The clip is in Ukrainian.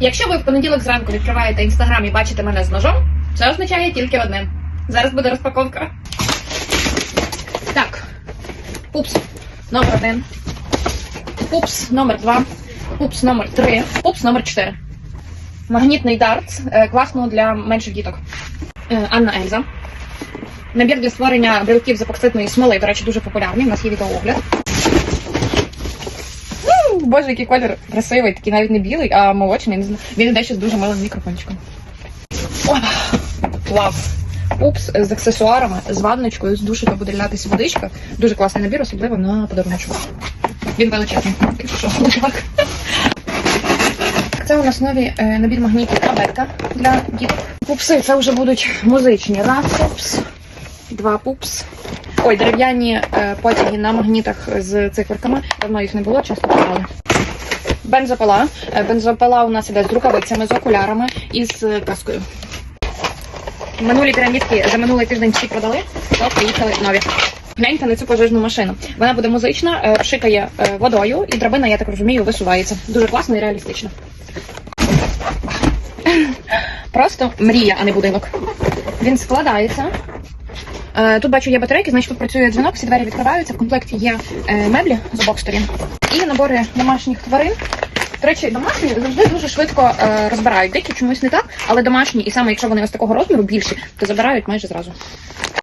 Якщо ви в понеділок зранку відкриваєте інстаграм і бачите мене з ножом, це означає тільки одне. Зараз буде розпаковка. Так. Пупс номер один. Пупс номер два. Пупс номер три. Пупс номер чотири. Магнітний дартс. е, Класно для менших діток. Е, Анна Ельза. Набір для створення брелків з епоксидної смоли, до речі, дуже популярний. У нас є відеоогляд. Боже, який колір красивий, такий навіть не білий, а молочний. Я Не знаю. Він йде з дуже милим мікрофончиком. Опа! Вау! Упс з аксесуарами, з ванночкою, з душика буде лятися водичка. Дуже класний набір, особливо на подаруночок. Він величезний. Це у нас новий е, набір магнітів абетка для діток. Пупси це вже будуть музичні. Раз пупс, два пупс. Ой, дерев'яні е, потяги на магнітах з циферками. Давно їх не було, часто читали. Бензопила. Е, Бензопила у нас іде з рукавицями, з окулярами і з каскою. Минулі пірамідки за минулий тиждень всі продали, то приїхали нові. Гляньте на цю пожежну машину. Вона буде музична, е, пшикає водою, і драбина, я так розумію, висувається. Дуже класно і реалістично. Просто мрія, а не будинок. Він складається. Е, Тут бачу є батарейки, значить тут працює дзвінок, всі двері відкриваються. В комплекті є е, меблі з обох і набори домашніх тварин. До речі, домашні завжди дуже швидко е, розбирають. Деякі чомусь не так, але домашні, і саме якщо вони ось такого розміру більші, то забирають майже зразу.